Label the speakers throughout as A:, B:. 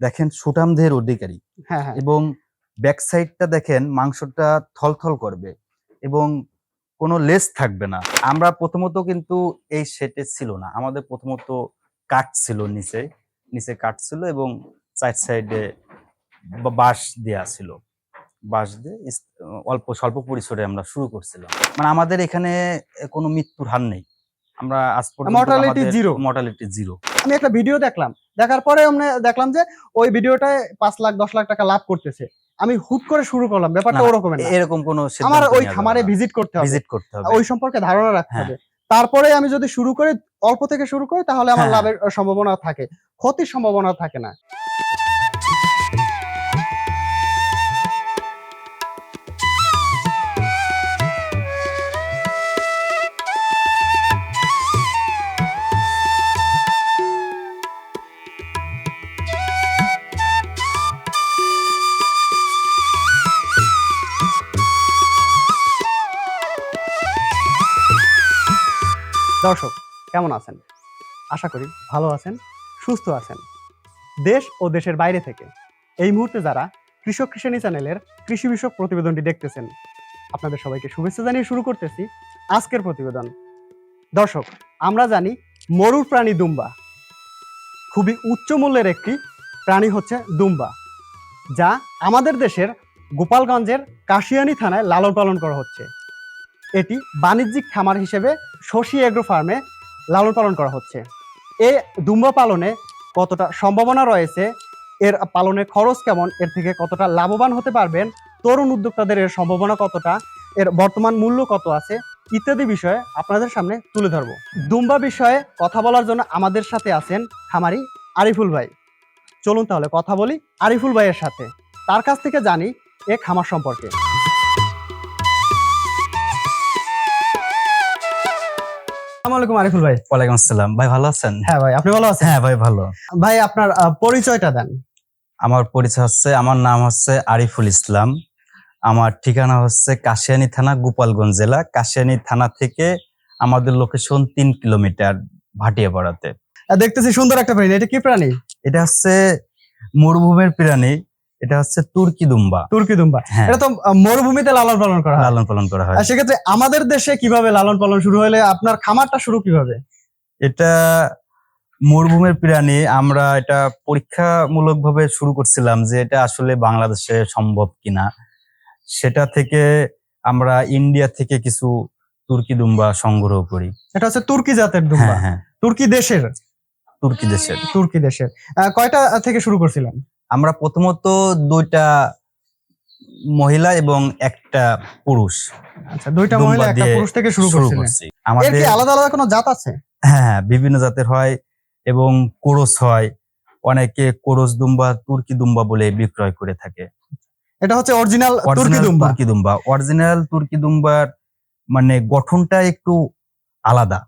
A: দেখেন সুটাম দেহের অধিকারী।
B: হ্যাঁ হ্যাঁ।
A: এবং ব্যাক সাইডটা দেখেন মাংসটা থলথল করবে এবং কোনো লেস থাকবে না। আমরা প্রথমত কিন্তু এই সেটে ছিল না। আমাদের প্রথমত কাঠ ছিল নিচে নিচে কাঠ ছিল এবং চার সাইডে বাঁশ দেয়া ছিল। বাঁশ দিয়ে অল্প স্বল্প পরিসরে আমরা শুরু করছিলাম। মানে আমাদের এখানে কোনো মৃত্যুর হার নেই। আমরা আজ
B: Mortality zero.
A: মর্টালিটি জিরো
B: আমি একটা ভিডিও দেখলাম। দেখার পরে আমরা দেখলাম যে ওই ভিডিওটায় পাঁচ লাখ দশ লাখ টাকা লাভ করতেছে। আমি হুট করে শুরু করলাম ব্যাপারটা ওরকম
A: এরকম কোনো
B: আমার ওই খামারে ভিজিট করতে হবে।
A: ভিজিট করতে হবে।
B: ওই সম্পর্কে ধারণা রাখতে
A: হ্যাঁ।
B: হবে। তারপরে আমি যদি শুরু করি অল্প থেকে শুরু করি তাহলে আমার
A: হ্যাঁ।
B: লাভের সম্ভাবনা থাকে। ক্ষতির সম্ভাবনা থাকে না। দর্শক, কেমন আছেন? আশা করি ভালো আছেন, সুস্থ আছেন। দেশ ও দেশের বাইরে থেকে এই মুহূর্তে যারা কৃষক কৃষাণী চ্যানেলের কৃষি বিষয়ক প্রতিবেদনটি দেখতেছেন, আপনাদের সবাইকে শুভেচ্ছা জানিয়ে শুরু করতেছি আজকের প্রতিবেদন। দর্শক, আমরা জানি মরুর প্রাণী দুম্বা। খুবই উচ্চ মূল্যের একটি প্রাণী হচ্ছে দুম্বা, যা আমাদের দেশের গোপালগঞ্জের কাশিয়ানী থানায় লালন পালন করা হচ্ছে। এটি বাণিজ্যিক খামার হিসেবে শশী এগ্রো ফার্মে লালন পালন করা হচ্ছে। এই দুম্বা পালনে কতটা সম্ভাবনা রয়েছে, এর পালনের খরচ কেমন, এর থেকে কতটা লাভবান হতে পারবেন, তরুণ উদ্যোক্তাদের এর সম্ভাবনা কতটা, এর বর্তমান মূল্য কত আছে, ইত্যাদি বিষয়ে আপনাদের সামনে তুলে ধরবো। দুম্বা বিষয়ে কথা বলার জন্য আমাদের সাথে আছেন খামারি আরিফুল ভাই। চলুন তাহলে কথা বলি আরিফুল ভাইয়ের সাথে। তার কাছ থেকে জানি এ খামার সম্পর্কে। আসসালামু আলাইকুম আরিফুল ভাই।
A: ওয়ালাইকুম আসসালাম। ভাই ভালো আছেন?
B: হ্যাঁ ভাই আপনি ভালো আছেন?
A: হ্যাঁ ভাই ভালো।
B: ভাই আপনার পরিচয়টা দেন।
A: আমার পরিচয় হচ্ছে আমার নাম হচ্ছে আরিফুল ইসলাম। আমার ঠিকানা হচ্ছে কাশিয়ানী থানা গোপালগঞ্জ জেলা। কাশিয়ানী থানা থেকে আমাদের লোকেশন তিন কিলোমিটার ভাটিয়াপাড়াতে।
B: দেখতেছি সুন্দর একটা প্রাণী। এটা কি প্রাণী?
A: এটা হচ্ছে মরুভূমির প্রাণী। এটা হচ্ছে তুর্কি দুম্বা।
B: তুর্কি দুম্বা।
A: হ্যাঁ।
B: এটা তো মরুভূমিতে লালন পালন করা
A: লালন পালন করা হয়।
B: সেক্ষেত্রে আমাদের দেশে কীভাবে লালন পালন শুরু হলে আপনার খামারটা শুরু কীভাবে?
A: এটা মরুভূমির প্রাণী আমরা এটা পরীক্ষামূলক ভাবে শুরু করছিলাম যে এটা আসলে বাংলাদেশে সম্ভব কিনা। সেটা থেকে আমরা ইন্ডিয়া থেকে কিছু তুর্কি দুম্বা সংগ্রহ করি।
B: এটা হচ্ছে তুর্কি জাতের দুম্বা।
A: হ্যাঁ হ্যাঁ।
B: তুর্কি দেশের?
A: তুর্কি দেশের।
B: তুর্কি দেশের। কয়টা থেকে শুরু করছিলেন?
A: আমরা প্রথমত দুইটা মহিলা এবং একটা পুরুষ।
B: আচ্ছা দুইটা মহিলা একটা পুরুষ থেকে শুরু
A: করছি। আমাদের
B: কি আলাদা আলাদা কোনো জাত আছে?
A: হ্যাঁ হ্যাঁ বিভিন্ন জাতের হয় এবং কোরস হয়। অনেকে কোরস দুম্বা তুর্কি দুম্বা বলে বিক্রয় করে থাকে।
B: এটা হচ্ছে অরিজিনাল তুর্কি
A: অরিজিনাল
B: দুম্বা।
A: তুর্কি দুম্বা। অরিজিনাল তুর্কি দুম্বার মানে গঠনটা একটু আলাদা।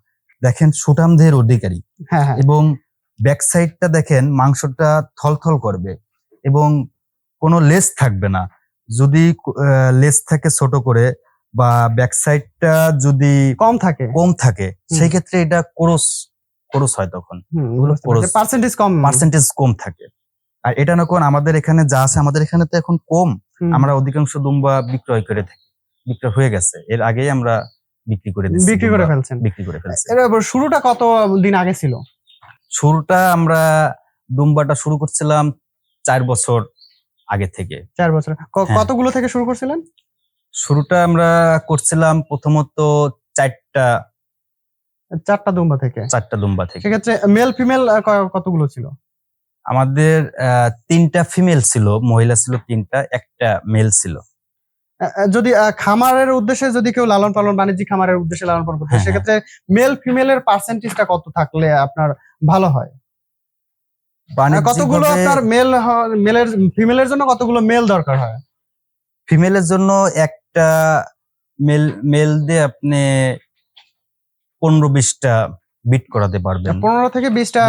A: দেখেন সুটাম দেহের অধিকারী।
B: হ্যাঁ হ্যাঁ।
A: এবং ব্যাক সাইডটা দেখেন মাংসটা থলথল করবে। এবং কোনো লেস থাকবে না। যদি লেস থাকে ছোট করে বা ব্যাক সাইডটা যদি
B: কম থাকে।
A: কম থাকে সেই ক্ষেত্রে এটা কোরস কোরস হয় তখন।
B: পার্সেন্টেজ কম।
A: পার্সেন্টেজ কম থাকে। আর এটা না কোন আমাদের এখানে যা আছে আমাদের এখানে তো এখন কম। আমরা অধিকাংশ দুম্বা বিক্রয় করে থাকি। বিক্রয় হয়ে গেছে। এর আগেই আমরা বিক্রি করে দিচ্ছি
B: বিক্রি করে। ফেলছেন।
A: বিক্রি করে ফেলছি।
B: এর এবার শুরুটা কত দিন আগে ছিল?
A: শুরুটা আমরা দুম্বাটা শুরু করছিলাম চার বছর আগে থেকে।
B: চার বছর।
A: হ্যাঁ।
B: কতগুলো থেকে শুরু করছিলেন?
A: শুরুটা আমরা করছিলাম প্রথমত চারটা।
B: চারটা দুম্বা থেকে।
A: চারটা দুম্বা থেকে।
B: সেক্ষেত্রে মেল ফিমেল কতগুলো ছিল?
A: আমাদের আহ, তিনটা ফিমেল ছিল মহিলা ছিল তিনটা একটা মেল ছিল।
B: যদি খামারের উদ্দেশ্যে যদি কেউ লালন পালন বাণিজ্যিক খামারের উদ্দেশ্যে লালন পালন করতে হ্যাঁ, সেক্ষেত্রে মেল ফিমেলের পার্সেন্টেজটা কত থাকলে আপনার ভালো হয়? কতগুলো আপনার মেল মেলের ফিমেলের জন্য কতগুলো মেল দরকার হয়?
A: ফিমেলের জন্য একটা মেল মেল দিয়ে আপনি পনেরো বিশটা বিট করাতে পারবেন।
B: পনেরো থেকে বিশটা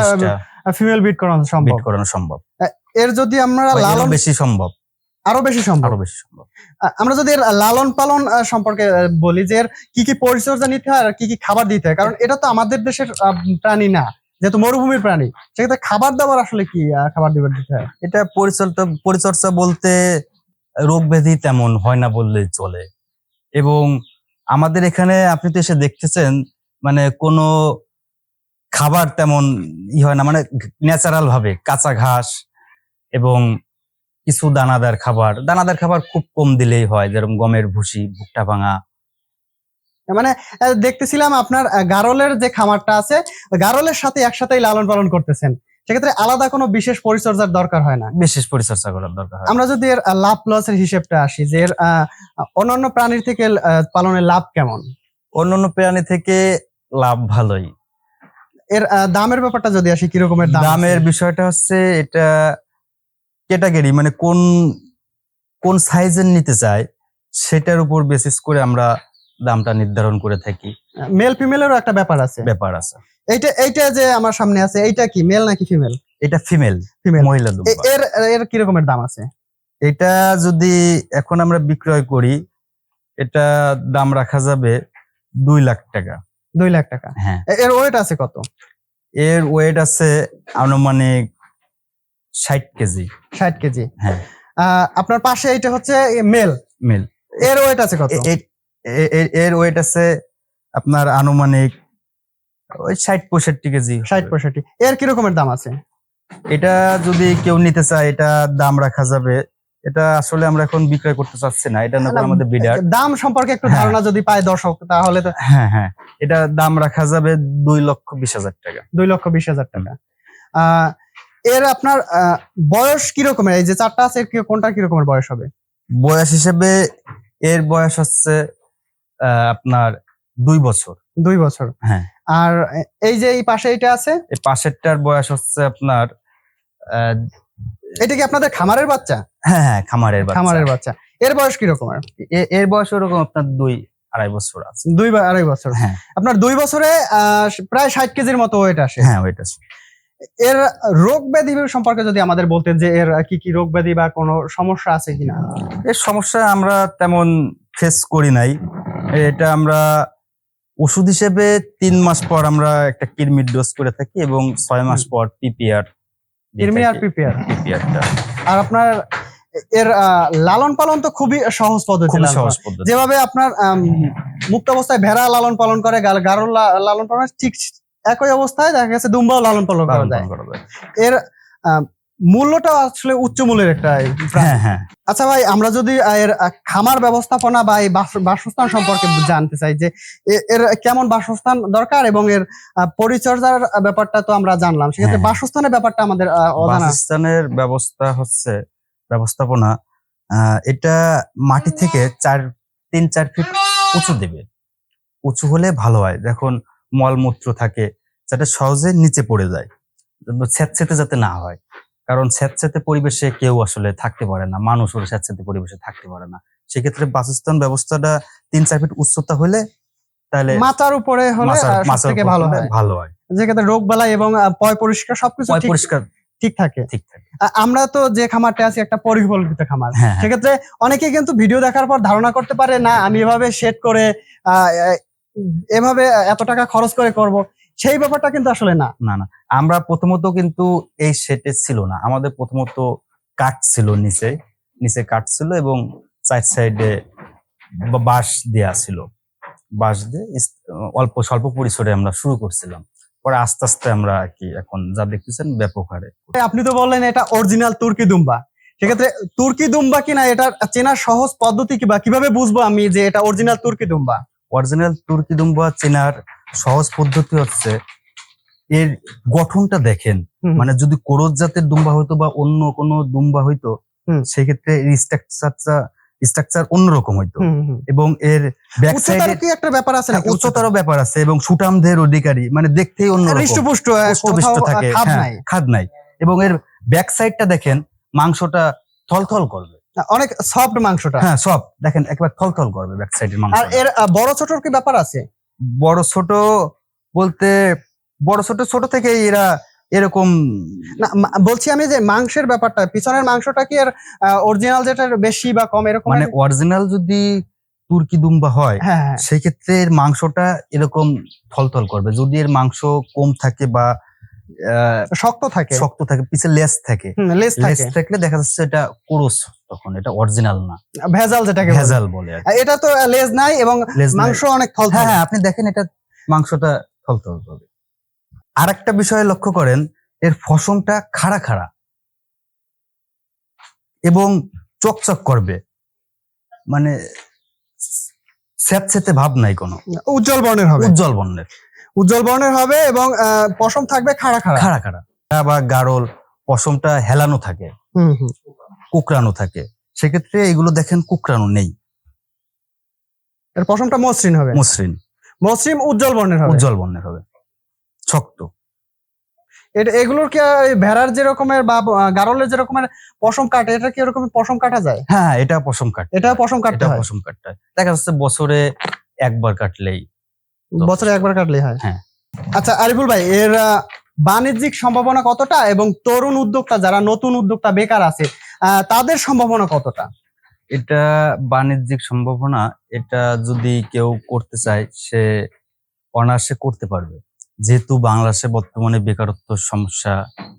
B: ফিমেল বিট করানো সম্ভব?
A: বিট করানো সম্ভব।
B: এর যদি আমরা লালন
A: বেশি সম্ভব।
B: আরও বেশি সম্ভব?
A: আরও বেশি সম্ভব।
B: আমরা যদি এর লালন পালন সম্পর্কে বলি যে এর কি কি পরিচর্যা নিতে হয় আর কি কি খাবার দিতে হয়? কারণ এটা তো আমাদের দেশের প্রাণী না। যেহেতু মরুভূমির প্রাণী, সেক্ষেত্রে খাবার দাবার আসলে কি খাবার দিবার দিতে? হয়
A: এটা পরিচর্যা পরিচর্যা বলতে রোগ ব্যাধি তেমন হয় না বললেই চলে। এবং আমাদের এখানে আপনি তো এসে দেখতেছেন মানে কোনো খাবার তেমন ই হয় না মানে ন্যাচারাল ভাবে, কাঁচা ঘাস এবং কিছু দানাদার খাবার। দানাদার খাবার খুব কম দিলেই হয়, যেরকম গমের ভুসি, ভুট্টা ভাঙা
B: মানে দেখতেছিলাম আপনার গারলের যে খামারটা আছে গারলের সাথে একসাথেই লালন পালন করতেছেন। সেক্ষেত্রে আলাদা কোনো বিশেষ পরিচর্যার দরকার হয় না?
A: বিশেষ পরিচর্যা করার দরকার হয়।
B: আমরা যদি এর লাভ লসের হিসেবটা আসি যে এর অন্যান্য প্রাণীর থেকে পালনের লাভ কেমন?
A: অন্যান্য প্রাণী থেকে লাভ ভালোই।
B: এর দামের ব্যাপারটা যদি আসি কি রকমের দাম?
A: দামের বিষয়টা হচ্ছে এটা ক্যাটাগরি মানে কোন কোন সাইজের নিতে চায় সেটার উপর বেসিস করে আমরা দামটা নির্ধারণ করে থাকি।
B: মেল ফিমেলেরও একটা ব্যাপার আছে।
A: ব্যাপার আছে।
B: এইটা এইটা যে আমার সামনে আছে এইটা কি মেল নাকি ফিমেল
A: এটা ফিমেল
B: ফিমেল
A: মহিলা
B: এর এর কি রকমের দাম আছে?
A: এটা যদি এখন আমরা বিক্রয় করি এটা দাম রাখা যাবে দুই লাখ টাকা।
B: দুই লাখ টাকা।
A: হ্যাঁ।
B: এর ওয়েট আছে কত?
A: এর ওয়েট আছে আনুমানিক ষাট কেজি।
B: ষাট কেজি।
A: হ্যাঁ।
B: আপনার পাশে এইটা হচ্ছে মেল
A: মেল
B: এর ওয়েট আছে কত?
A: এর ওয়েট আছে আপনার আনুমানিক ওই ষাট পঁয়ষট্টি কেজি।
B: ষাট পঁয়ষট্টি। এর কি রকমের দাম আছে?
A: এটা যদি কেউ নিতে চায় এটা দাম রাখা যাবে। এটা আসলে আমরা এখন বিক্রয় করতে চাচ্ছি না। এটা
B: না,
A: আমাদের বিডার
B: দাম সম্পর্কে একটু
A: হ্যাঁ।
B: ধারণা যদি পায় দর্শক তাহলে তো
A: হ্যাঁ হ্যাঁ। এটা দাম রাখা যাবে দুই লক্ষ বিশ হাজার টাকা।
B: দুই লক্ষ বিশ হাজার টাকা। আহ, এর আপনার আহ, বয়স কি রকমের? এই যে চারটা আছে কোনটা কি রকমের বয়স হবে?
A: বয়স হিসেবে এর বয়স হচ্ছে আপনার দুই বছর।
B: দুই বছর।
A: হ্যাঁ।
B: আর এই যে এই পাশে এটা আছে?
A: এই পাশেরটার বয়স হচ্ছে আপনার
B: এটা কি আপনাদের খামারের বাচ্চা?
A: হ্যাঁ হ্যাঁ খামারের বাচ্চা।
B: খামারের বাচ্চা। এর বয়স কি রকমের
A: এ- এর বয়স ওরকম আপনার দুই আড়াই বছর আছে।
B: দুই বা আড়াই বছর।
A: হ্যাঁ।
B: আপনার দুই বছরে আহ, প্রায় ষাট কেজির মতো ওয়েট আসে।
A: হ্যাঁ ওইটা
B: এর রোগ ব্যাধি সম্পর্কে যদি আমাদের বলতেন যে এর কি কি রোগ ব্যাধি বা কোনো সমস্যা আছে কিনা?
A: এর সমস্যা আমরা তেমন ফেস করি নাই। এটা আমরা ওষুধ হিসেবে তিন মাস পর আমরা একটা কিরমির ডোজ করে থাকি এবং ছয় মাস পর পিপিআর
B: কিরমি আর পিপিআর।
A: পিপিআরটা।
B: আর আপনার এর আহ, লালন পালন তো খুবই সহজ পদ্ধতি
A: সহজ। পদ্ধতি।
B: যেভাবে আপনার মুক্ত অবস্থায় ভেড়া লালন পালন করে গারল লালন পালন ঠিক একই অবস্থায় দেখা গেছে দুম্বাও লালন পালন করা যায়। এর মূল্যটা আসলে উচ্চ মূল্যের একটা
A: হ্যাঁ হ্যাঁ।
B: আচ্ছা ভাই আমরা যদি এর খামার ব্যবস্থাপনা বা এই বাসস্থান সম্পর্কে জানতে চাই যে এর কেমন বাসস্থান দরকার এবং এর পরিচর্যার ব্যাপারটা তো আমরা জানলাম। সেক্ষেত্রে
A: হ্যাঁ।
B: বাসস্থানের ব্যাপারটা আমাদের
A: বাসস্থানের ব্যবস্থা হচ্ছে ব্যবস্থাপনা এটা মাটি থেকে চার তিন চার ফিট উঁচু দেবে। উঁচু হলে ভালো হয়। দেখুন মলমূত্র থাকে যাতে সহজে নিচে পড়ে যায়। স্যাঁতস্যাঁতে যাতে না হয়। কারণ স্যাঁতস্যাঁতে পরিবেশে কেউ আসলে থাকতে পারে না। মানুষ ওর স্যাঁতস্যাঁতে পরিবেশে থাকতে পারে না। সেক্ষেত্রে বাসস্থান ব্যবস্থাটা তিন চার ফিট উচ্চতা হলে তাহলে
B: মাচার উপরে হলে থেকে ভালো হয়।
A: ভালো হয়।
B: যেক্ষেত্রে রোগ বালাই এবং পয় পরিষ্কার সবকিছু ঠিক-
A: পরিষ্কার
B: ঠিক থাকে।
A: ঠিক থাকে।
B: আমরা তো যে খামারটা আছি একটা পরিকল্পিত খামার।
A: হ্যাঁ হ্যাঁ।
B: সেক্ষেত্রে অনেকে কিন্তু ভিডিও দেখার পর ধারণা করতে পারে না আমি এভাবে সেট করে আহ, এভাবে এত টাকা খরচ করে করব। সেই ব্যাপারটা কিন্তু আসলে না।
A: না না। আমরা প্রথমত কিন্তু এই সেটে ছিল না। আমাদের প্রথমত কাঠ ছিল নিচে। নিচে কাঠ ছিল এবং চার সাইডে বাঁশ দেয়া ছিল। বাঁশ দিয়ে অল্প স্বল্প পরিসরে আমরা শুরু করছিলাম। পরে আস্তে আস্তে আমরা কি এখন যা দেখতেছেন ব্যাপক হারে।
B: আপনি তো বললেন এটা অরিজিনাল তুর্কি দুম্বা। সেক্ষেত্রে তুর্কি দুম্বা কিনা এটা চেনার সহজ পদ্ধতি কি বা কীভাবে বুঝব আমি যে এটা অরিজিনাল তুর্কি দুম্বা?
A: অরিজিনাল তুর্কি দুম্বা চেনার সহজ পদ্ধতি হচ্ছে এর গঠনটা দেখেন। মানে যদি কোরজ জাতের দুম্বা হইতো বা অন্য কোনো দুম্বা হইতো। সেক্ষেত্রে স্ট্রাকচারটা স্ট্রাকচার অন্যরকম হইতো। এবং এর ব্যাক
B: উচ্চতার
A: সাইডে
B: কি একটা ব্যাপার আছে নাকি
A: উচ্চতারও ব্যাপার আছে এবং সুটামদের অধিকারী মানে দেখতেই অন্যরকম।
B: হৃষ্টপুষ্ট
A: থাকে
B: খাদ
A: হ্যাঁ,
B: নাই।
A: খাদ নাই। এবং এর ব্যাক সাইডটা দেখেন মাংসটা থলথল করবে।
B: অনেক সফট মাংসটা।
A: হ্যাঁ সব দেখেন একবার থলথল করবে ব্যাক সাইডের মাংস।
B: আর এর বড় ছোটর কি ব্যাপার আছে?
A: বড় ছোট বলতে বড় ছোট ছোট থেকে এরা এরকম
B: না বলছি আমি যে মাংসের ব্যাপারটা পিছনের মাংসটা কি এর অরিজিনাল যেটা বেশি বা কম এরকম
A: মানে অরিজিনাল যদি তুর্কি দুম্বা হয়
B: হ্যাঁ হ্যাঁ।
A: সেই ক্ষেত্রে এর মাংসটা এরকম থলথল করবে। যদি এর মাংস কম থাকে বা
B: শক্ত থাকে।
A: শক্ত থাকে পিছে লেস থাকে। লেস
B: থাকে।
A: থাকলে দেখা যাচ্ছে এটা কোরস তখন এটা অরিজিনাল না।
B: ভেজাল যেটাকে
A: ভেজাল বলে
B: এটা তো লেজ নাই এবং মাংস অনেক থল
A: হ্যাঁ হ্যাঁ আপনি দেখেন এটা মাংসটা থলথল হবে। আর একটা বিষয় লক্ষ্য করেন এর ফসমটা খাড়া খাড়া এবং চকচক করবে। মানে স্যাঁতস্যাঁতে ভাব নাই কোনো।
B: উজ্জ্বল বর্ণের হবে।
A: উজ্জ্বল বর্ণের।
B: উজ্জ্বল বর্ণের হবে এবং পশম থাকবে খাড়া খাড়া।
A: খাড়া খাড়া। বা গারল পশমটা হেলানো থাকে।
B: হুম হুম।
A: কুকরানো থাকে। সেক্ষেত্রে এগুলো দেখেন কুকরানো নেই।
B: এর পশমটা মসৃণ হবে।
A: মসৃণ।
B: মসৃণ উজ্জ্বল বর্ণের হবে।
A: উজ্জ্বল বর্ণের হবে। শক্ত।
B: এটা এগুলোর কি ভেড়ার যে রকমের বা গারলের যে রকমের পশম কাটে এটা কি এরকম পশম কাটা যায়?
A: হ্যাঁ হ্যাঁ, এটা পশম কাট
B: এটা পশম কাটতে
A: এটা
B: হয়।
A: পশম কাটটা দেখা যাচ্ছে বছরে একবার কাটলেই
B: বছরে। একবার কাটলেই হয়।
A: হ্যাঁ।
B: আচ্ছা আরিফুল ভাই এর বাণিজ্যিক সম্ভাবনা কতটা এবং তরুণ উদ্যোক্তা যারা নতুন উদ্যোক্তা বেকার আছে তাদের সম্ভাবনা কতটা
A: এটা বাণিজ্যিক সম্ভাবনা এটা যদি কেউ করতে চায় সে অনায়াসে করতে পারবে যেহেতু বাংলাদেশে বর্তমানে বেকারত্ব সমস্যা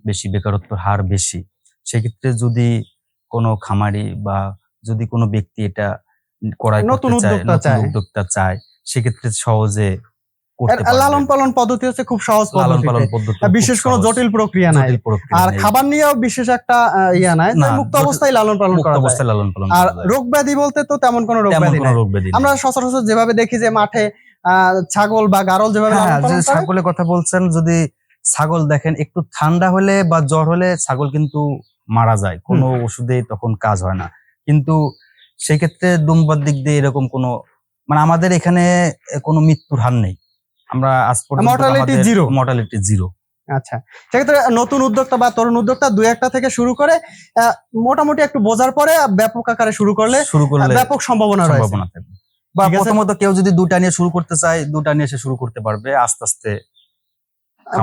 A: বেশি বেকারত্বের হার বেশি সেক্ষেত্রে যদি কোনো খামারি বা যদি কোনো ব্যক্তি এটা করাই
B: নতুন
A: চায়
B: উদ্যোক্তা চায়।
A: সেক্ষেত্রে সহজে।
B: লালন পালন পদ্ধতি হচ্ছে খুব সহজ
A: লালন
B: পদ্ধতি
A: পালন
B: বিশেষ কোনো জটিল প্রক্রিয়া নাই। আর খাবার নিয়েও বিশেষ একটা ইয়া নাই। মুক্ত অবস্থায় লালন পালন করা
A: অবস্থায় লালন পালন
B: আর রোগ ব্যাধি বলতে তো তেমন কোনো রোগ ব্যাধি নাই। আমরা সচরাচর যেভাবে দেখি যে মাঠে ছাগল বা গারল যেভাবে
A: হ্যাঁ ছাগলের কথা বলছেন যদি ছাগল দেখেন একটু ঠান্ডা হলে বা জ্বর হলে ছাগল কিন্তু মারা যায়। কোনো ওষুধে তখন কাজ হয় না। কিন্তু সেক্ষেত্রে দুম্বার দিক দিয়ে এরকম কোনো মানে আমাদের এখানে কোনো মৃত্যুর হার নেই। আমরা আজ পর্যন্ত
B: Mortality zero.
A: মর্টালিটি জিরো
B: আচ্ছা সেক্ষেত্রে নতুন উদ্যোক্তা বা তরুণ উদ্যোক্তা দুই একটা থেকে শুরু করে মোটামুটি একটু বোঝার পরে ব্যাপক আকারে শুরু করলে
A: শুরু করলে
B: ব্যাপক সম্ভাবনা
A: সম্ভাবনা থাকবে। বা প্রথমত কেউ যদি দুটা নিয়ে শুরু করতে চায় দুটা নিয়ে সে শুরু করতে পারবে আস্তে আস্তে।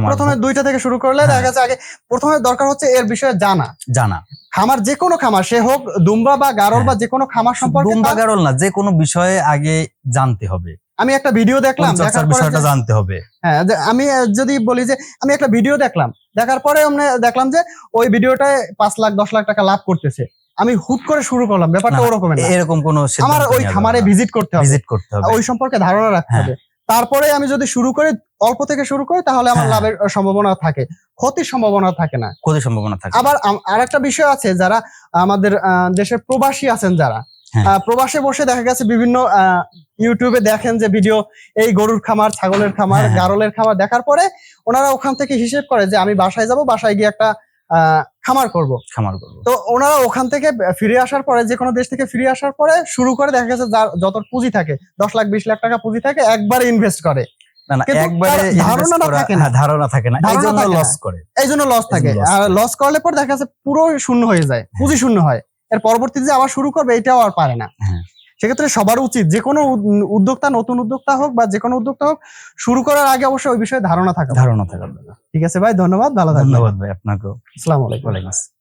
B: প্রথমে দুইটা থেকে শুরু করলে
A: হ্যাঁ।
B: দেখা যাচ্ছে আগে প্রথমে দরকার হচ্ছে এর বিষয়ে জানা।
A: জানা।
B: খামার যে কোনো খামার সে হোক দুম্বা বা গারল
A: হ্যাঁ।
B: বা যে কোনো খামার সম্পর্কে
A: দুম্বা গারল না যে কোনো বিষয়ে আগে জানতে হবে।
B: আমি একটা ভিডিও দেখলাম দেখার পরে
A: বিষয়টা জানতে হবে।
B: হ্যাঁ আমি যদি বলি যে আমি একটা ভিডিও দেখলাম দেখার পরে আমরা দেখলাম যে ওই ভিডিওটায় পাঁচ লাখ দশ লাখ টাকা লাভ করতেছে। আমি হুট করে শুরু করলাম ব্যাপারটা
A: না এরকম কোনো
B: আমার ওই খামারে ভিজিট করতে হবে।
A: ভিজিট করতে হবে।
B: ওই সম্পর্কে ধারণা রাখতে
A: হ্যাঁ।
B: হবে। তারপরে আমি যদি শুরু করি অল্প থেকে শুরু করি তাহলে আমার
A: হ্যাঁ।
B: লাভের সম্ভাবনা থাকে। ক্ষতির সম্ভাবনা থাকে না।
A: ক্ষতির সম্ভাবনা থাকে।
B: আবার আরেকটা বিষয় আছে যারা আমাদের আহ, দেশের প্রবাসী আছেন যারা প্রবাসে বসে দেখা গেছে বিভিন্ন আহ, ইউটিউবে দেখেন যে ভিডিও এই গরুর খামার ছাগলের খামার
A: হ্যাঁ, হ্যাঁ।
B: গারলের খামার দেখার পরে ওনারা ওখান থেকে হিসেব করে যে আমি বাসায় যাব বাসায় গিয়ে একটা খামার করব।
A: খামার করব।
B: তো ওনারা ওখান থেকে ফিরে আসার পরে যে কোনো দেশ থেকে ফিরে আসার পরে শুরু করে দেখা গেছে যার যত পুঁজি থাকে দশ লাখ বিশ লাখ টাকা পুঁজি থাকে একবারে ইনভেস্ট করে।
A: হ্যাঁ, ধারণা থাকে না এই জন্য লস করে।
B: এই জন্য লস থাকে। আর। লস করলে পর দেখা যাচ্ছে পুরো শূন্য হয়ে যায় পুঁজি শূন্য হয়। এর পরবর্তীতে যে আবার শুরু করবে এটাও আর পারে না।
A: হ্যাঁ।
B: সেক্ষেত্রে সবার উচিত যে কোনো উদ্যোক্তা নতুন উদ্যোক্তা হোক বা যে কোনো উদ্যোক্তা হোক শুরু করার আগে অবশ্যই ওই বিষয়ে ধারণা থাকা
A: ধারণা থাকা
B: ঠিক আছে ভাই ধন্যবাদ ভালো
A: ধন্যবাদ ভাই আপনাকেও।
B: আসসালামু আলাইকুম।
A: ওয়ালাইকুম আসসালাম।